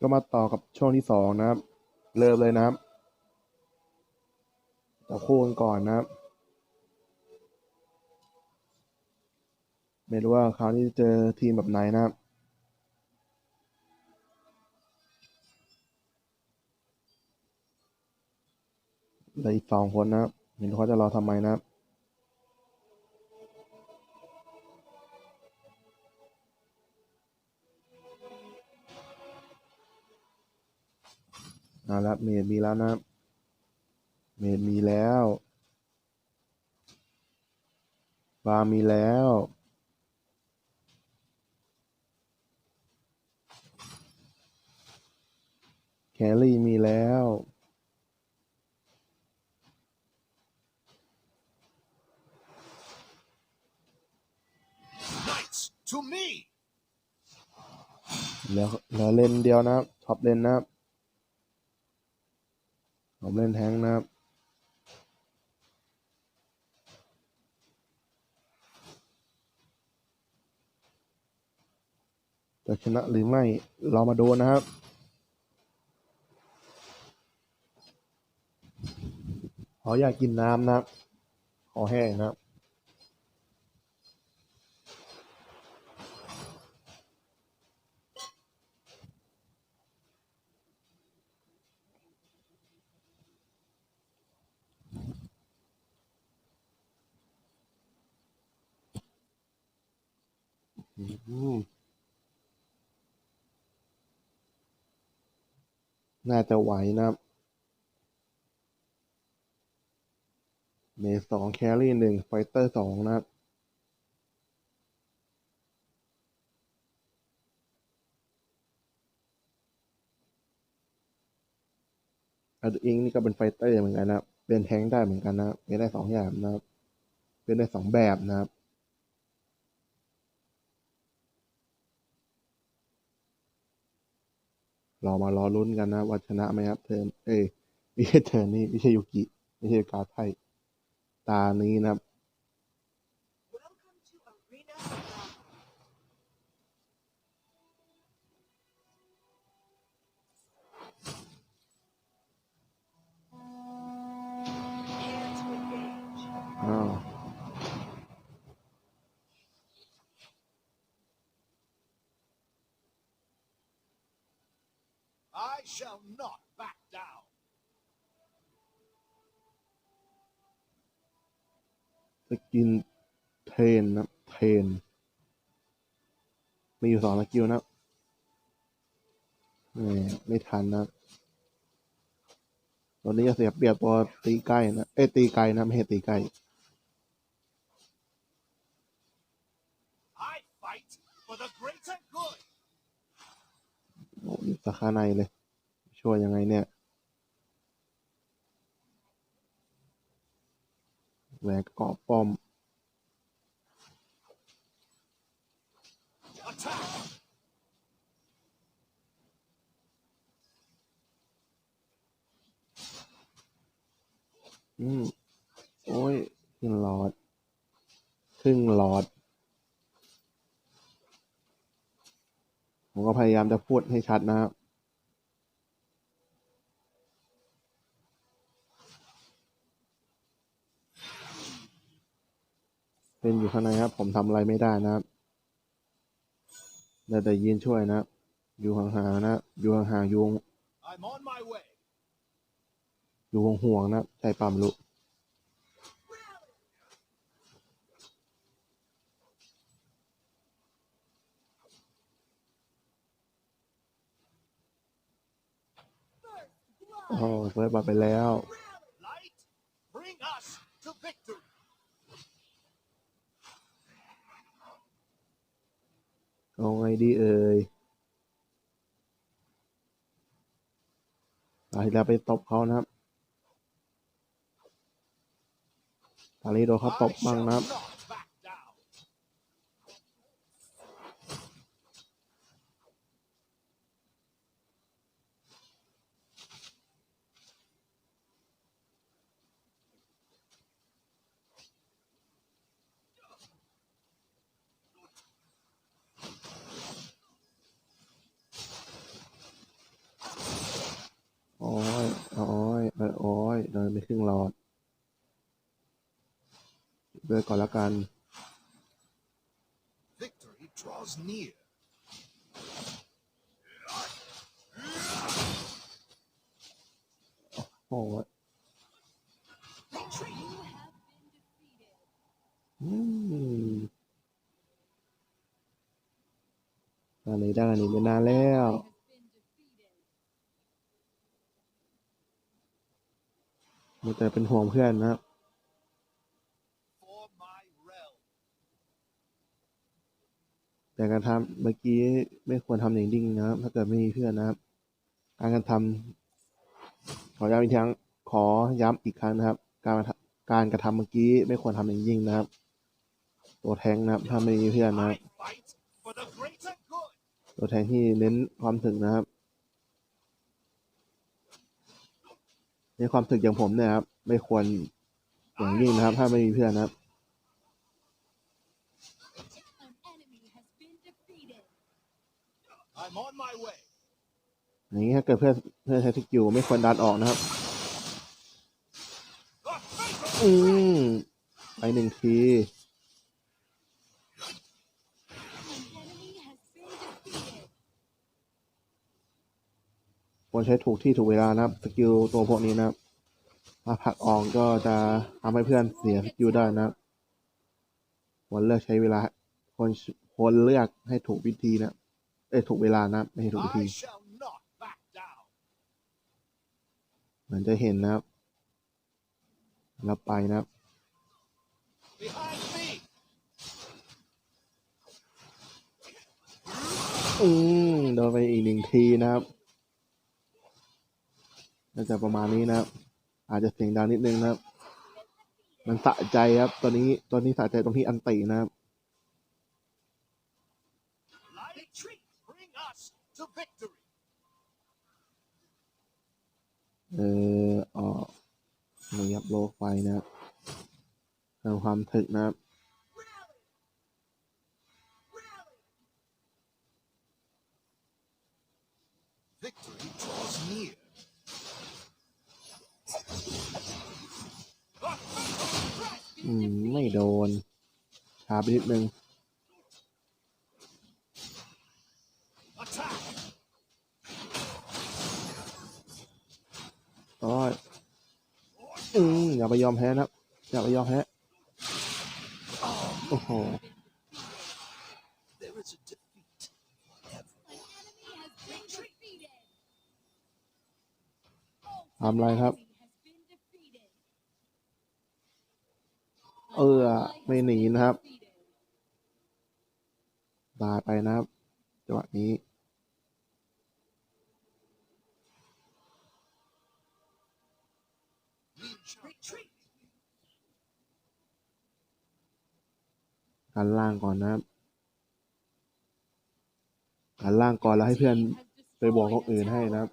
ก็มาต่อกับช่วงที่สองนะครับ เริ่มเลยนะครับต่อคู่กันก่อนนะครับ ไม่รู้ว่าคราวนี้จะเจอทีมแบบไหนนะครับเหลืออีกสองคนนะครับไม่รู้เขาจะรอทำไมนะครับ เอาละเมดมีแล้วนะครับเมดมีแล้วบาร์มีแล้ว แครี่มีแล้ว Knights to me! เหลือเหลือเลนเดียวนะครับท็อปเลนนะครับ ผมเล่นแทงนะครับจะชนะหรือไม่เรามาดูนะครับ ขออยากกินน้ำนะครับ ขอแห้งนะครับ อืม น่าจะไหวนะครับเมสสองแครี่หนึ่งไฟเตอร์สองนะครับอัลอิงนี่ก็เป็นไฟเตอร์เหมือนกันนะครับเป็นแทงได้เหมือนกันนะครับเป็นได้สองอย่างนะครับเป็นได้สองแบบนะครับ รามารอลุ้นกันนะว่าชนะไหมครับเทิร์นเอ้ยไม่ใช่เทิร์นนี่ไม่ใช่ยูกิไม่ใช่กาไทตานี้นะครับ shall not back down. สกินเทรนนะครับเทรนมีอยู่สองสกิลนะครับแหมไม่ทันนะครับตอนนี้จะเสียเปรียบตัวตีใกล้นะ เอ้ยตีไกลนะ ไม่ใช่ตีใกล้ I fight for the greater good. โอ้ยสาขาในเลย ช่วยยังไงเนี่ยแหวกเกาะป้อม อืม โอ้ยขึ้นหลอด ครึ่งหลอด ผมก็พยายามจะพูดให้ชัดนะครับ เป็นอยู่ข้างในครับ ผมทำอะไรไม่ได้นะครับได้แต่ยืนช่วยนะ อยู่ห่างๆนะ อยู่ห่างๆอยู่อยู่ห่วงๆนะครับใจปั๊มลุโอ้เฟิร์สบัตรไปแล้ว เอาไงดีเอ่ยอาที่แล้วไปตบเขานะครับตาลีโดนเขาตบบ้างนะครับ not back down. อ อไม่ครึ่งหลอดเลือกก่อนละกัน Victory draws near. โอ้ย Retreat. อืมตอนนี้ได้กันหนีไปนานแล้ว มีแต่เป็นห่วงเพื่อนนะครับแต่การทำเมื่อกี้ไม่ควรทำอย่างยิ่งนะครับ ถ้าเกิดไม่มีเพื่อนนะครับ การกระทำขอย้ำอีกครั้งขอย้ำอีกครั้งนะครับ การการกระทำเมื่อกี้ไม่ควรทำอย่างยิ่งนะครับ ตัวแทงนะครับถ้าไม่มีเพื่อนนะครับตัวแทงที่เน้นความถึกนะครับ ในความถึกอย่างผมเนี่ยครับ ไม่ควรอย่างยิ่งนะครับ ถ้าไม่มีเพื่อนนะครับ An enemy has been defeated. I'm on my way. อย่างนี้ถ้าเกิดเพื่อนเพื่อนใช้สกิลไม่ควรดันออกนะครับ The fatal อืมไปหนึ่งที ควรใช้ถูกที่ถูกเวลานะครับ สกิลตัวพวกนี้นะครับถ้าผลักออกก็จะทำให้เพื่อนเสียสกิลได้นะครับควรเลือกใช้เวลาควรควรเลือกให้ถูกวิธีนะเอ้ยถูกเวลานะครับไม่ใช่ถูกวิธี I shall not back down. เหมือนจะเห็นนะครับแล้วไปนะครับ Behind me. อืมโดนไปอีกหนึ่งทีนะครับ น่าจะประมาณนี้นะครับอาจจะเสียงดังนิดนึงนะครับ มันสะใจครับ ตอนนี้ตอนนี้สะใจตรงที่อันตินะครับ Light retreat. Bring us to victory. เออออกนี่ครับโลกไฟนะครับเพิ่มความถึกนะครับาไปนิดนึง Attack. โอ้ยอืมอย่าไปยอมแพ้นะอย่าไปยอมแพ้โอ้โหทำอะไรครับ เออ ไม่หนีนะครับ Defeated. ตายไปนะครับจังหวะนี้การล่างก่อนนะครับการล่างก่อนแล้วให้เพื่อนไปบอกคนอื่นให้นะครับ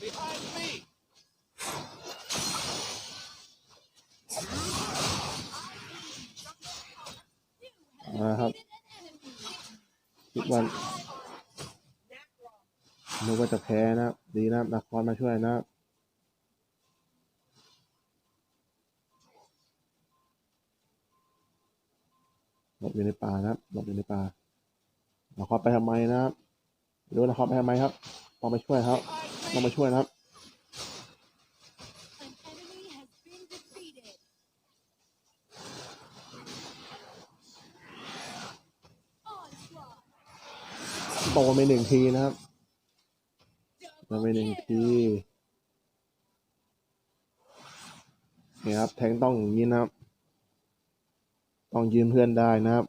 Behind me. นะครับ คิด วันนึกว่าจะแพ้นะครับดีนะนักคอนมาช่วยนะหลบอยู่ในป่านะหลบอยู่ในป่านักคอนไปทำไมนะครับรู้นักคอนไปทำไมครับต้องไปช่วยครับต้อง me. ไปช่วยนะครับ โดนไปหนึ่งทีนะครับโดน Double ไปหนึ่งทีนี่ครับ แทงต้องอย่างนี้นะครับ ต้องยืนเพื่อนได้นะครับ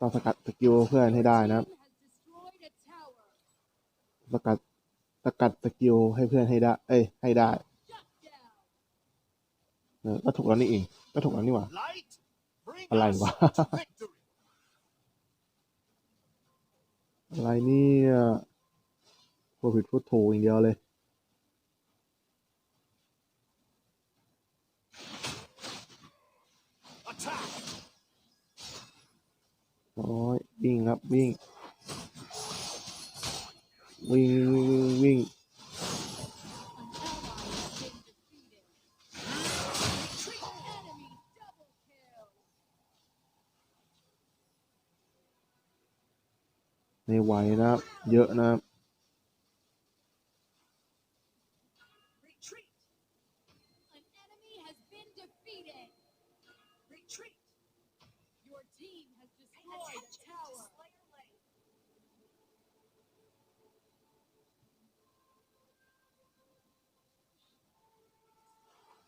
ต้องสกัดสกิลเพื่อนให้ได้นะครับ สกัดสกัดสกิลให้เพื่อนให้ได้ เอ้ย ให้ได้เออก็ถูกแล้วนี่เองก็ถูกแล้วนี่หว่า Light. Bring Alay us ba? to อะไรนี่พูดผิดพูดถูกอย่างเดียวเลยโอ้ยวิ่งครับวิ่งวิ่งวิ่งวิ่ง ม่ไหวนะครับ เยอะนะครับ Retreat. An enemy has been defeated. Retreat. Your team has destroyed a tower. Slayer Lane.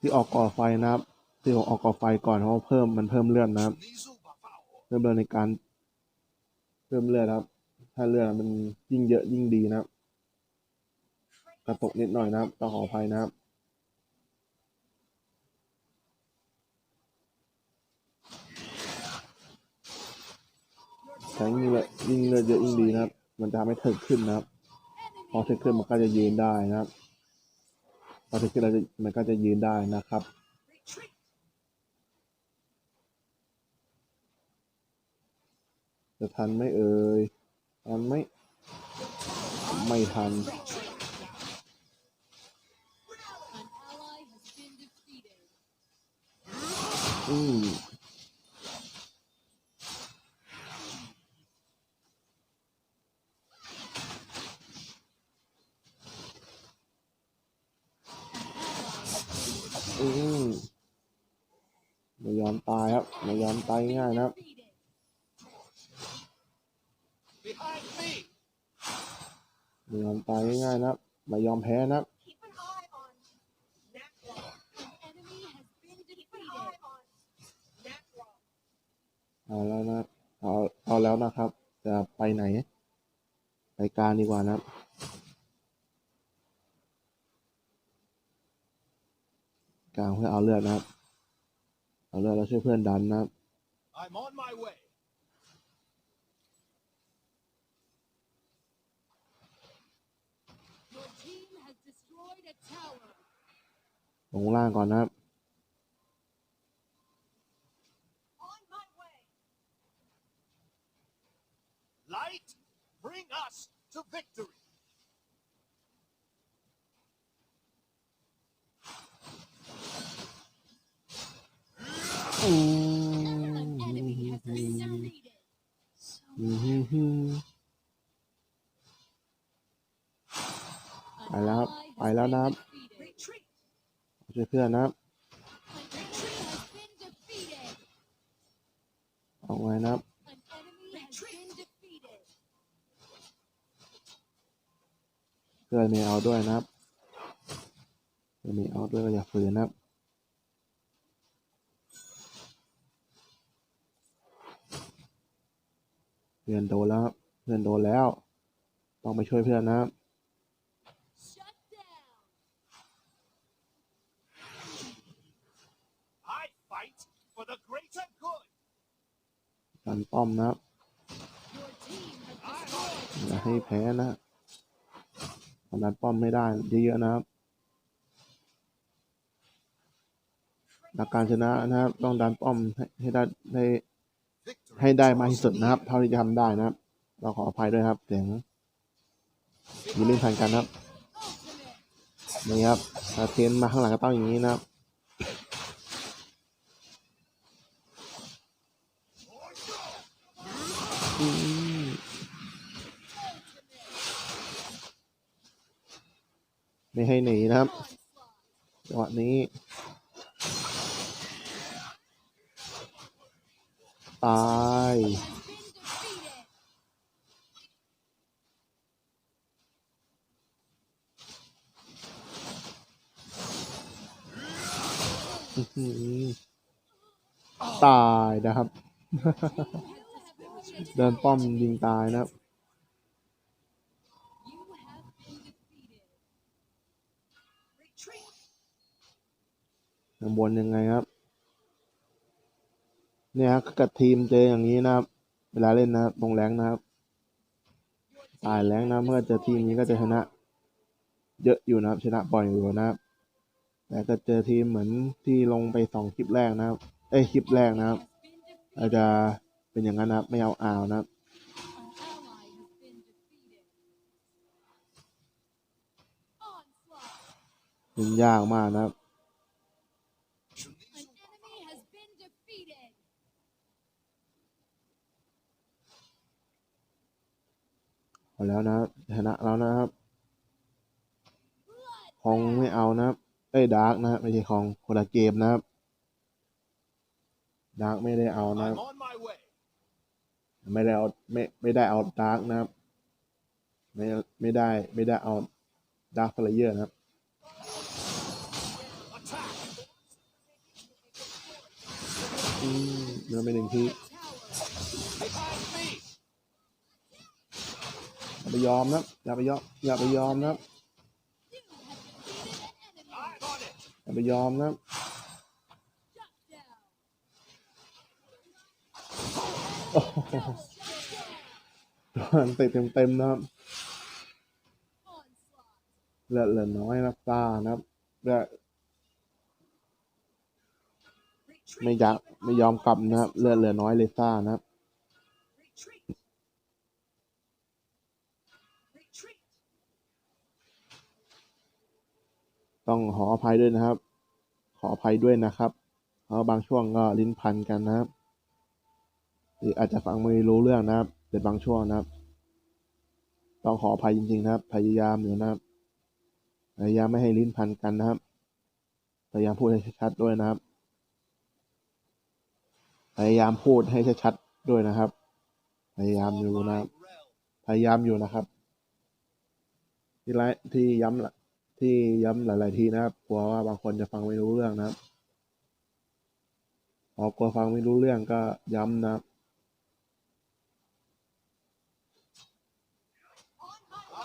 ที่ออกก่อไฟนะครับที่ผมออกก่อไฟก่อนเพราะว่าเพิ่มมันเพิ่มเลือดนะครับ Nizu Bafao. เพิ่มเลือดในการเพิ่มเลือดครับ ถ้าเลือมันยิ่งเยอะยิ่งดีนะครับกระตกนิดหน่อยนะครับต้องขออภัยนะครับแต่ยิ่งเลือดยิ่งเลือดเยอะยิ่งดีนะครับ มันจะทำให้ถึกขึ้นนะครับ พอเถึกขึ้นมันก็จะยืนได้นะครับ พอเถึกขึ้นแล้วจะมันก็จะยืนได้นะครับจะทันไหม่เอ่ย ไหมไม่ทัน อืมอืมไม่ยอมตายครับไม่ยอมตายง่ายนะครับ Defeated. Behind me. ไม่ ยอมตายง่ายๆนะไม่ยอมแพ้นะเอาแล้วนะเอาเอาแล้วนะครับ จะไปไหน ไปกลารดีกว่านะกลางเพื่อเอาเลือดนะครับ เอาเลือดแล้วช่วยเพื่อนดันนะครับ ลงล่างก่อนนะครับ On my way. Light, bring us to victory. อื แล้วนะครับช่วยเพื่อนนะครับ An enemy has been defeated. เอาไว้นะครับเพื่อนไม่เอาด้วยนะครับเพื่อนไม่เอาด้วยก็อย่าฝืนนะครับเพื่อนโดนแล้วครับเพื่อนโดนแล้ว ต้องไปช่วยเพื่อนนะครับ Shut down. I fight for the greater good. กันป้อมนะครับอย่าให้แพ้นะทำดันป้อมไม่ได้เยอะๆนะครับหลักการชนะนะครับ ต้องดันป้อมให้ได้ให้ให้ได้มากที่สุดนะครับ เท่าที่จะทำได้นะครับ เราขออภัยด้วยครับเสียงมีเล่นทันกันนะครับนี่ครับถ้าเทนมาข้างหลังก็ต้องอย่างนี้นะครับ อืม ไม่ให้หนีนะครับจังหวะนี้ ตายตายนะครับ เดินป้อมยิงตายนะครับข้างบนยังไงครับ เนี่ยครับกับทีมเจออย่างนี้นะครับ เวลาเล่นนะครับลงแรงนะครับตายแรงนะเมื่อเจอทีมนี้ก็จะชนะ เยอะอยู่นะครับ ชนะบ่อยอยู่นะครับแต่ก็เจอทีมเหมือนที่ลงไปสองคลิปแรกนะครับเอ้คลิปแรกนะครับ อาจจะ เป็นอย่างนั้นนะไม่เอาอาวนะครับ An ally has been defeated. Onslaught. มันยากมากนะเอาแล้วนะชนะแล้วนะครับคองไม่เอานะครับเอ้ยดาร์กนะไม่ใช่คองคนละเกมนะครับดาร์กไม่ได้เอานะครับ ไม่ได้เอาไม่ไม่ได้เอาดาร์กนะครับ ไม่ไม่ได้ไม่ได้เอาดาร์กฟลเยอร์นะครับอืมเนไปหนึ่งทีอย่าไปยอมนะอย่าไปยอมอย่าไปยอมนะอย่าไปยอมนะครับ Shut down. โอ้โหโดนเตะเต็มๆนะครับเลือเหลือน้อยนะซ่านะครับเลือไม่ยากไม่ยอมกลับนะครับเลือเหลือน้อยเลซ่านะครับต้องขออภัยด้วยนะครับ ขออภัยด้วยนะครับเพราะบางช่วงก็ลิ้นพันกันนะครับ หรืออาจจะฟังไม่รู้เรื่องนะครับเป็นบางช่วงนะครับ ต้องขออภัยจริง ๆ นะครับ พยายามอยู่นะครับ พยายามไม่ให้ลิ้นพันกันนะครับ พยายามพูดให้ชัดๆด้วยนะครับ พยายามพูดให้ชัดๆด้วยนะครับ พยายามอยู่นะครับ พยายามอยู่นะครับ ที่ไลที่ย้ำละที่ย้ำหลาย ๆ ทีนะครับกลัวว่าบางคนจะฟังไม่รู้เรื่องนะครับพอกลัวฟังไม่รู้เรื่องก็ย้ำนะครับ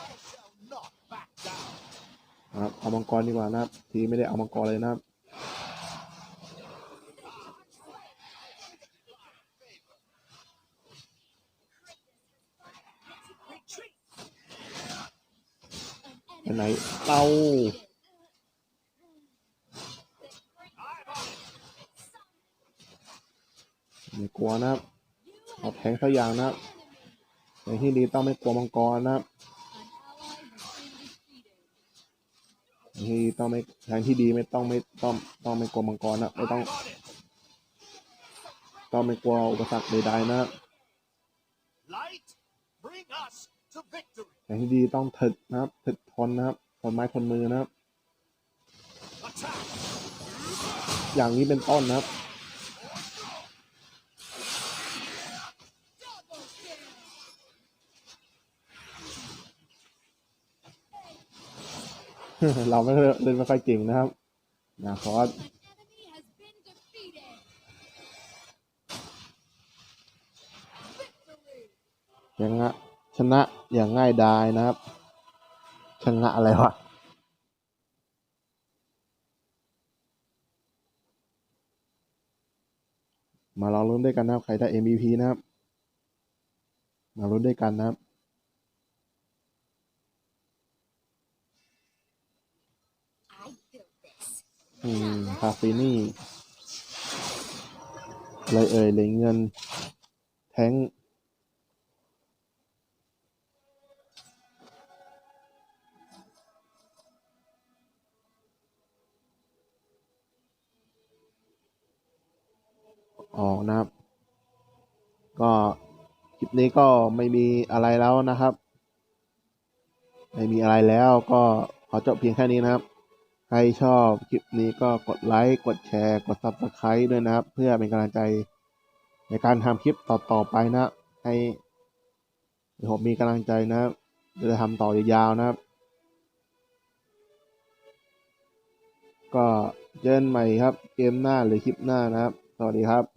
I shall not back down. นะครับเอามังกรดีกว่านะครับ ทีไม่ได้เอามังกรเลยนะครับไปไหนเราไม่กลัวนะครับเอาแทงสักอย่างนะครับในที่ดีต้องไม่กลัวมังกรนะครับ ที่ดีต้องไม่แทงที่ดีไม่ต้องไม่ต้องต้องไม่กลัวมังกรนะไม่ต้อง I'm on it. ต้องไม่กลัวอุปสรรคใดๆนะครับ Light. Bring us to victory. แทงที่ดีต้องถึกนะครับถึกทนนะครับทนไม้ทนมือนะครับ Attack. อย่างนี้เป็นต้นนะครับ เราไม่ได้เล่นไม่ค่อยเก่งนะครับนะขอ An enemy has been defeated. Victory. ชนะชนะอย่างง่ายดายนะครับ ชนะอะไรวะมาลองลุ้นด้วยกันนะครับ ใครได้ MVP นะครับ มาลุ้นด้วยกันนะครับ อืมคาฟินี่เลยเอ่ยเหลยเงิน แท้งออกนะครับ ก็ คลิปนี้ก็ไม่มีอะไรแล้วนะครับ ไม่มีอะไรแล้วก็ขอจบเพียงแค่นี้นะครับ ใครชอบคลิปนี้ก็กดไลค์ กดแชร์ กด Subscribe ด้วยนะครับ เพื่อเป็นกำลังใจในการทำคลิปต่อๆไปนะ ให้ผมมีกำลังใจนะครับจะทำต่อยาวๆนะครับ ก็เจอกันใหม่ครับ เกมหน้าหรือคลิปหน้านะครับ สวัสดีครับ